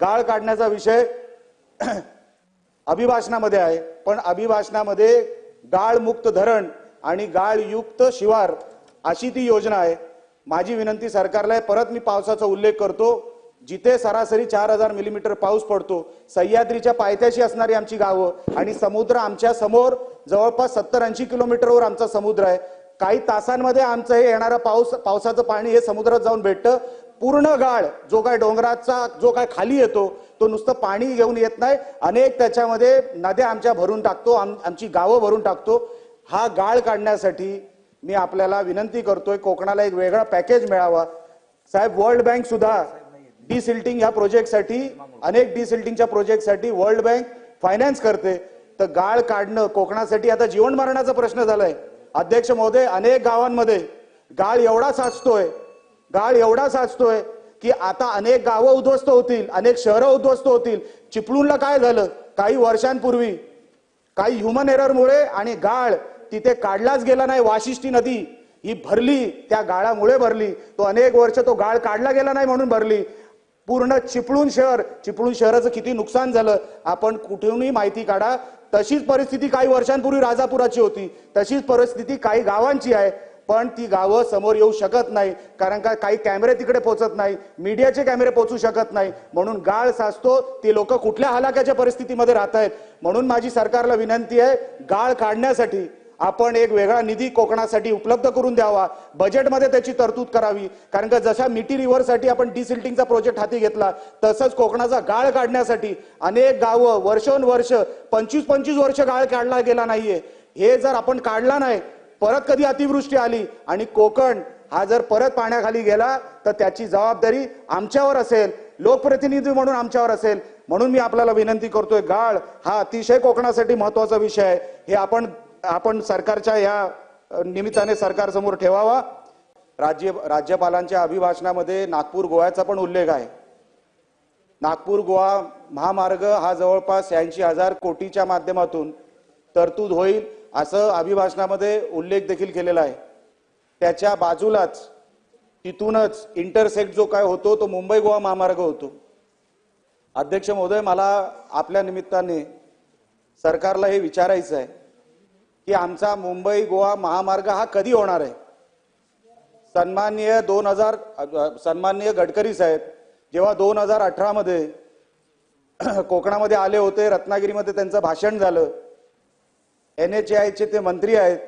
गाळ काढण्याचा विषय अभिभाषणामध्ये आहे. पण अभिभाषणामध्ये गाळमुक्त धरण आणि गाळयुक्त शिवार अशी ती योजना आहे. माझी विनंती सरकारला आहे परत मी पावसाचा उल्लेख करतो. जिथे सरासरी चार हजार मिलीमीटर पाऊस पडतो सह्याद्रीच्या पायथ्याशी असणारी आमची गावं आणि समुद्र आमच्यासमोर जवळपास सत्तर ऐंशी किलोमीटरवर आमचा समुद्र आहे. काही तासांमध्ये आमचं हे येणारं पाऊस पावसाचं पाणी हे समुद्रात जाऊन भेटतं. पूर्ण गाळ जो काय डोंगराचा जो काय खाली येतो तो नुसतं पाणी घेऊन येत नाही. अनेक त्याच्यामध्ये नद्या आमच्या भरून टाकतो आम आमची गावं भरून टाकतो. हा गाळ काढण्यासाठी मी आपल्याला विनंती करतोय कोकणाला एक वेगळा पॅकेज मिळावा. साहेब वर्ल्ड बँक सुद्धा डिसिल्टिंग ह्या प्रोजेक्टसाठी अनेक डिसिल्टिंगच्या प्रोजेक्टसाठी वर्ल्ड बँक फायनान्स करते. तर गाळ काढणं कोकणासाठी आता जीवन मरणाचा प्रश्न झालाय. अध्यक्ष महोदय अनेक गावांमध्ये गाळ एवढा साचतोय गाळ एवढा साचतोय की आता अनेक गावं उद्ध्वस्त होतील अनेक शहरं उद्ध्वस्त होतील. चिपळूणला काय झालं? काही वर्षांपूर्वी काही ह्युमन एररमुळे आणि गाळ तिथे काढलाच गेला नाही. वाशिष्ठी नदी ही भरली त्या गाळामुळे भरली. तो अनेक वर्ष तो गाळ काढला गेला नाही म्हणून भरली. पूर्ण चिपळूण शहर चिपळूण शहराचं किती नुकसान झालं आपण कुठूनही माहिती काढा. तशीच परिस्थिती काही वर्षांपूर्वी राजापुराची होती. तशीच परिस्थिती काही गावांची आहे. पण ती गावं समोर येऊ शकत नाही कारण का काही कॅमेरे तिकडे पोहोचत नाही मीडियाचे कॅमेरे पोहोचू शकत नाही. म्हणून गाळ साचतो ती लोक कुठल्या हलाक्याच्या परिस्थितीमध्ये राहत आहेत? म्हणून माझी सरकारला विनंती आहे गाळ काढण्यासाठी आपण एक वेगळा निधी कोकणासाठी उपलब्ध करून द्यावा. बजेटमध्ये त्याची तरतूद करावी. कारण का जशा मिटी रिव्हरसाठी आपण डिसिल्टिंगचा प्रोजेक्ट हाती घेतला तसंच कोकणाचा गाळ काढण्यासाठी अनेक गावं वर्षोनवर्ष पंचवीस पंचवीस वर्ष गाळ काढला गेला नाहीये. हे जर आपण काढला नाही परत कधी अतिवृष्टी आली आणि कोकण हा जर परत पाण्याखाली गेला तर त्याची जबाबदारी आमच्यावर असेल लोकप्रतिनिधी म्हणून आमच्यावर असेल. म्हणून मी आपल्याला विनंती करतोय गाळ हा अतिशय कोकणासाठी महत्त्वाचा विषय आहे. हे आपण आपण सरकारच्या या निमित्ताने सरकारसमोर ठेवावा. राज्य राज्यपालांच्या अभिभाषणामध्ये नागपूर गोव्याचा पण उल्लेख आहे. नागपूर गोवा महामार्ग हा जवळपास ऐंशी हजार कोटीच्या माध्यमातून तरतूद होईल. असं अभिभाषणामध्ये उल्लेख देखील केलेला आहे. त्याच्या बाजूलाच तिथूनच इंटरसेक्ट जो काय होतो तो मुंबई गोवा महामार्ग होतो. अध्यक्ष महोदय मला आपल्या निमित्ताने सरकारला हे विचारायचं आहे की आमचा मुंबई गोवा महामार्ग हा कधी होणार आहे? सन्माननीय दोन हजार सन्माननीय गडकरी साहेब जेव्हा दोन हजार अठरामध्ये कोकणामध्ये आले होते रत्नागिरीमध्ये त्यांचं भाषण झालं एन एच आयचे ते मंत्री आहेत.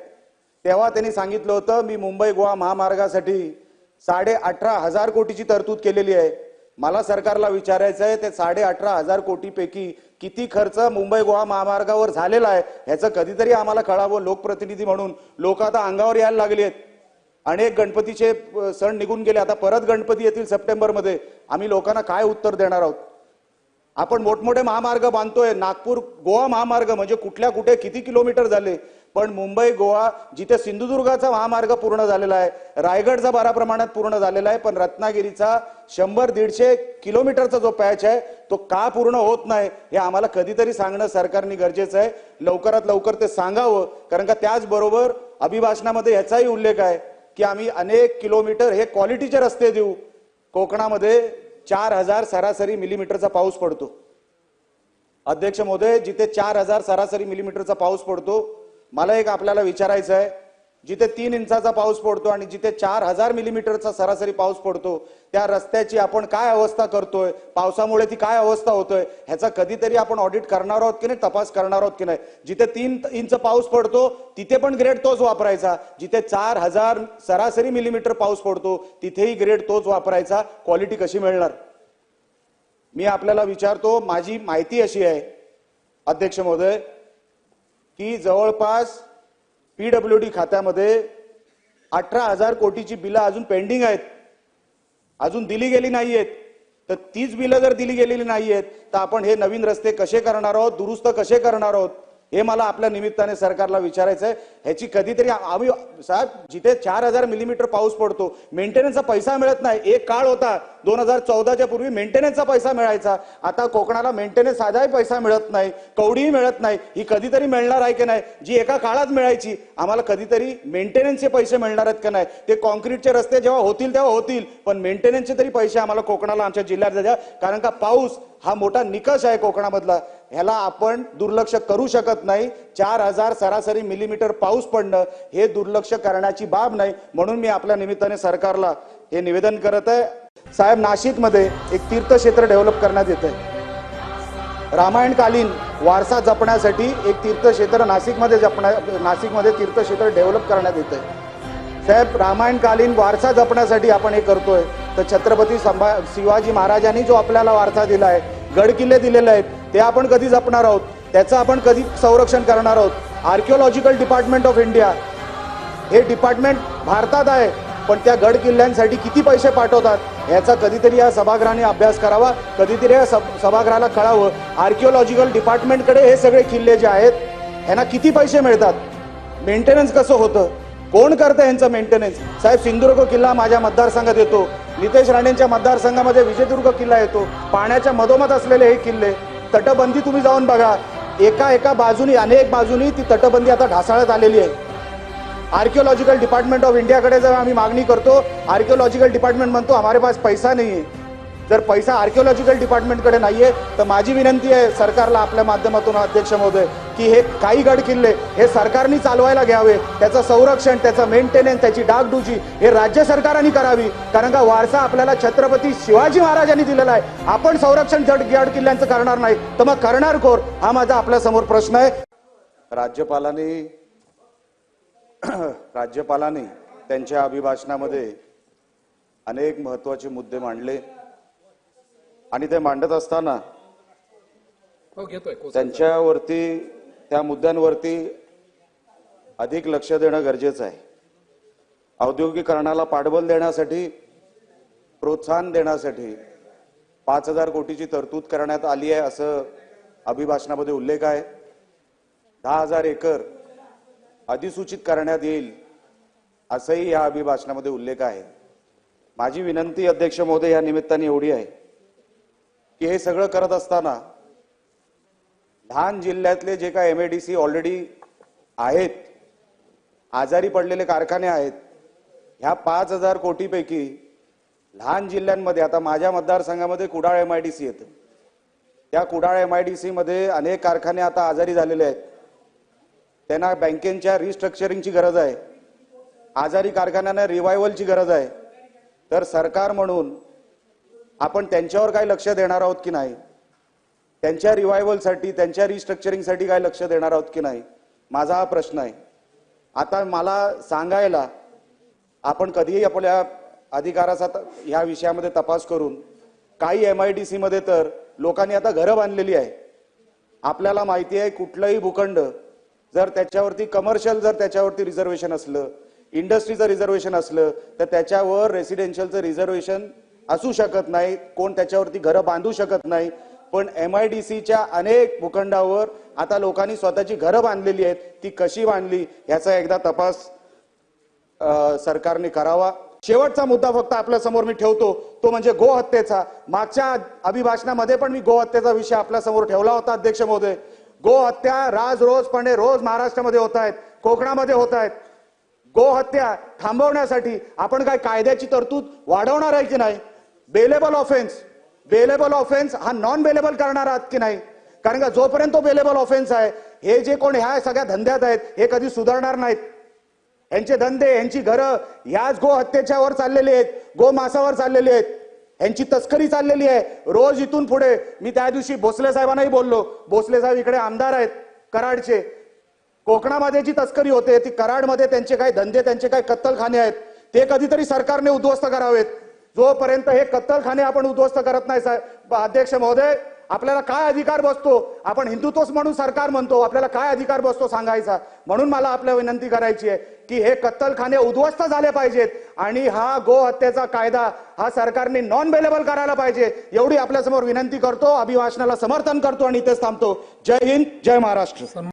तेव्हा त्यांनी सांगितलं होतं मी मुंबई गोवा महामार्गासाठी साडे अठरा हजार कोटीची तरतूद केलेली आहे. मला सरकारला विचारायचं आहे ते साडे अठरा हजार कोटीपैकी किती खर्च मुंबई गोवा महामार्गावर झालेला आहे ह्याचं कधीतरी आम्हाला कळावं लोकप्रतिनिधी म्हणून. लोक आता अंगावर यायला लागले आहेत. अनेक गणपतीचे सण निघून गेले आता परत गणपती येतील सप्टेंबरमध्ये. आम्ही लोकांना काय उत्तर देणार आहोत? आपण मोठमोठे महामार्ग बांधतोय. नागपूर गोवा महामार्ग म्हणजे कुठल्या कुठे किती किलोमीटर झाले? पण मुंबई गोवा जिथे सिंधुदुर्गाचा महामार्ग पूर्ण झालेला आहे रायगडचा बऱ्या प्रमाणात पूर्ण झालेला आहे पण रत्नागिरीचा शंभर दीडशे किलोमीटरचा जो पॅच आहे तो का पूर्ण होत नाही हे आम्हाला कधीतरी सांगणं सरकारने गरजेचं आहे. लवकरात लवकर ते सांगावं कारण का त्याचबरोबर अभिभाषणामध्ये याचाही उल्लेख आहे की आम्ही अनेक किलोमीटर हे क्वालिटीचे रस्ते देऊ. कोकणामध्ये चार हजार सरासरी मिलीमीटरचा पाऊस पडतो. अध्यक्ष महोदय जिथे चार हजार सरासरी मिलीमीटरचा पाऊस पडतो मला एक आपल्याला विचारायचं आहे जिथे तीन इंचाचा पाऊस पडतो आणि जिथे चार हजार मिलीमीटरचा सरासरी पाऊस पडतो त्या रस्त्याची आपण काय अवस्था करतोय पावसामुळे ती काय अवस्था होतोय ह्याचा कधीतरी आपण ऑडिट करणार आहोत की नाही तपास करणार आहोत की नाही. जिथे तीन इंच पाऊस पडतो तिथे पण ग्रेड तोच वापरायचा. जिथे चार हजार सरासरी मिलीमीटर पाऊस पडतो तिथेही ग्रेड तोच वापरायचा. क्वालिटी कशी मिळणार? मी आपल्याला विचारतो माझी माहिती अशी आहे अध्यक्ष महोदय की जवळपास पीडब्ल्यू डी खात्यामध्ये अठरा हजार कोटीची बिलं अजून पेंडिंग आहेत. अजून दिली गेली नाही आहेत तर तीच बिलं जर दिली गेलेली नाही आहेत तर आपण हे नवीन रस्ते कसे करणार आहोत दुरुस्त कसे करणार आहोत? हे मला आपल्या निमित्ताने सरकारला विचारायचं आहे ह्याची कधीतरी आम्ही साहेब जिथे चार हजार मिलीमीटर पाऊस पडतो मेंटेनन्सचा पैसा मिळत नाही. एक काळ होता दोन हजार चौदाच्या पूर्वी मेंटेनन्सचा पैसा मिळायचा. आता कोकणाला मेंटेनन्स साधाही पैसा मिळत नाही कवडीही मिळत नाही. ही कधीतरी मिळणार आहे की नाही? जी एका काळात मिळायची. आम्हाला कधीतरी मेंटेनन्सचे पैसे मिळणार आहेत का नाही? ते कॉन्क्रीटचे रस्ते जेव्हा होतील तेव्हा होतील. पण मेंटेनन्सचे तरी पैसे आम्हाला कोकणाला आमच्या जिल्ह्यात द्या. कारण का पाऊस हा मोठा निकष आहे कोकणामधला. ह्याला आपण दुर्लक्ष करू शकत नाही. चार हजार सरासरी मिलीमीटर पाऊस पडणं हे दुर्लक्ष करण्याची बाब नाही. म्हणून मी आपल्या निमित्ताने सरकारला हे निवेदन करत आहे. साहेब नाशिकमध्ये एक तीर्थक्षेत्र डेव्हलप करण्यात येत आहे रामायणकालीन वारसा जपण्यासाठी एक तीर्थक्षेत्र नाशिकमध्ये जपण्या नाशिकमध्ये तीर्थक्षेत्र डेव्हलप करण्यात येत आहे साहेब रामायणकालीन वारसा जपण्यासाठी आपण हे करतोय. तर छत्रपती संभा शिवाजी महाराजांनी जो आपल्याला वारसा दिला आहे गडकिल्ले दिलेले आहेत ते आपण कधी जपणार आहोत? त्याचं आपण कधी संरक्षण करणार आहोत? आर्किओलॉजिकल डिपार्टमेंट ऑफ इंडिया हे डिपार्टमेंट भारतात आहे पण त्या गड किल्ल्यांसाठी किती पैसे पाठवतात? याचा कधीतरी या सभागृहाने अभ्यास करावा कधीतरी या सब- सभागृहाला कळावं. आर्किओलॉजिकल डिपार्टमेंटकडे हे सगळे किल्ले जे आहेत यांना किती पैसे मिळतात? मेंटेनन्स कसं होतं? कोण करतं यांचं मेंटेनन्स साहेब सिंधुदुर्ग किल्ला माझ्या मतदारसंघात येतो. नितेश राणेंच्या मतदारसंघामध्ये विजयदुर्ग किल्ला येतो. पाण्याच्या मधोमध असलेले हे किल्ले. तटबंदी तुम्ही जाऊन बघा. एका एका बाजूनी अनेक बाजूनी ती तटबंदी आता ढासाळत आलेली आहे. आर्किओलॉजिकल डिपार्टमेंट ऑफ इंडियाकडे जेव्हा आम्ही मागणी करतो. आर्किओलॉजिकल डिपार्टमेंट म्हणतो हमारे पास पैसा नाही आहे जर पैसा आर्किओलॉजिकल डिपार्टमेंटकडे नाहीये तर माझी विनंती आहे सरकारला आपल्या माध्यमातून अध्यक्ष महोदय की हे काही गड किल्ले हे सरकारने चालवायला घ्यावे. त्याचं संरक्षण त्याचं मेंटेनन्स त्याची डागडुजी हे राज्य सरकारने करावी. कारण का वारसा आपल्याला छत्रपती शिवाजी महाराजांनी दिलेला आहे. आपण संरक्षण जड गड किल्ल्यांचं करणार नाही. तर मग करणार कोर हा माझा आपल्यासमोर प्रश्न आहे. राज्यपालांनी राज्यपालांनी त्यांच्या अभिभाषणामध्ये अनेक महत्त्वाचे मुद्दे मांडले. आणि ते मांडत असताना हो. त्यांच्यावरती त्या मुद्द्यांवरती अधिक लक्ष देणं गरजेचं आहे. औद्योगिकरणाला पाठबळ देण्यासाठी प्रोत्साहन देण्यासाठी पाच हजार कोटीची तरतूद करण्यात आली आहे असं अभिभाषणामध्ये उल्लेख आहे. दहा हजार एकर अधिसूचित करण्यात येईल असंही या अभिभाषणामध्ये उल्लेख आहे. माझी विनंती अध्यक्ष महोदय या निमित्ताने एवढी आहे. की हे सगळं करत असताना लहान जिल्ह्यातले जे काय सी ऑलरेडी आहेत आजारी पडलेले कारखाने आहेत ह्या पाच हजार कोटीपैकी लहान जिल्ह्यांमध्ये आता माझ्या मतदारसंघामध्ये Kudal M I D C येतं. त्या कुडाळ एम आय डी मध्ये अनेक कारखाने आता आजारी झालेले आहेत. त्यांना बँकेच्या रिस्ट्रक्चरिंगची गरज आहे. आजारी कारखान्यांना रिवायवलची गरज आहे. तर सरकार म्हणून आपण त्यांच्यावर काय लक्ष देणार आहोत की नाही? त्यांच्या रिवायवलसाठी त्यांच्या रिस्ट्रक्चरिंगसाठी काय लक्ष देणार आहोत की नाही? माझा हा प्रश्न आहे. आता मला सांगायला आपण कधीही आपल्या अधिकाराचा त- ह्या विषयामध्ये तपास करून काही एम आय डी सीमध्ये तर लोकांनी आता घरं बांधलेली आहे. आपल्याला माहिती आहे कुठलंही भूखंड जर त्याच्यावरती कमर्शियल जर त्याच्यावरती रिझर्वेशन असलं इंडस्ट्रीचं रिझर्वेशन असलं तर त्याच्यावर रेसिडेन्शियलचं रिझर्वेशन असू शकत नाही कोण त्याच्यावरती घरं बांधू शकत नाही. पण एम आय डी सीच्या अनेक भूखंडावर आता लोकांनी स्वतःची घरं बांधलेली आहेत. ती कशी बांधली याचा एकदा तपास सरकारने करावा. शेवटचा मुद्दा फक्त आपल्यासमोर मी ठेवतो. तो म्हणजे गोहत्येचा मागच्या अभिभाषणामध्ये पण मी गोहत्येचा विषय आपल्यासमोर ठेवला होता अध्यक्ष महोदय. गोहत्या राज रोजपणे रोज महाराष्ट्रामध्ये होत आहेत कोकणामध्ये होत आहेत. गोहत्या थांबवण्यासाठी आपण काय कायद्याची तरतूद वाढवणार आहे की नाही? बेलेबल ऑफेन्स बेलेबल ऑफेन्स हा नॉन बेलेबल करणार आहात की नाही? कारण का जोपर्यंत तो बेलेबल ऑफेन्स आहे हे जे कोण ह्या सगळ्या धंद्यात आहेत हे कधी सुधारणार नाहीत. यांचे धंदे यांची घरं ह्याच गो हत्येच्यावर चाललेली आहेत गो मासावर चाललेली आहेत. यांची तस्करी चाललेली आहे. रोज इथून पुढे मी त्या दिवशी भोसले साहेबांनाही बोललो. भोसले साहेब इकडे आमदार आहेत कराडचे. कोकणामध्ये जी तस्करी होते ती कराडमध्ये त्यांचे काही धंदे त्यांचे काही कत्तलखाने आहेत. ते कधीतरी सरकारने उद्ध्वस्त करावेत. जोपर्यंत हे कत्तलखाने आपण उद्ध्वस्त करत नाही साहेब अध्यक्ष महोदय आपल्याला काय अधिकार बसतो? आपण हिंदुत्वच म्हणून सरकार म्हणतो आपल्याला काय अधिकार बसतो सांगायचा? म्हणून मला आपल्या विनंती करायची आहे की हे कत्तलखाने उद्ध्वस्त झाले पाहिजेत आणि हा गो हत्येचा कायदा हा सरकारने नॉन बेलेबल करायला पाहिजे एवढी आपल्यासमोर विनंती करतो अभिभाषणाला समर्थन करतो आणि इथेच थांबतो. जय हिंद जय महाराष्ट्र.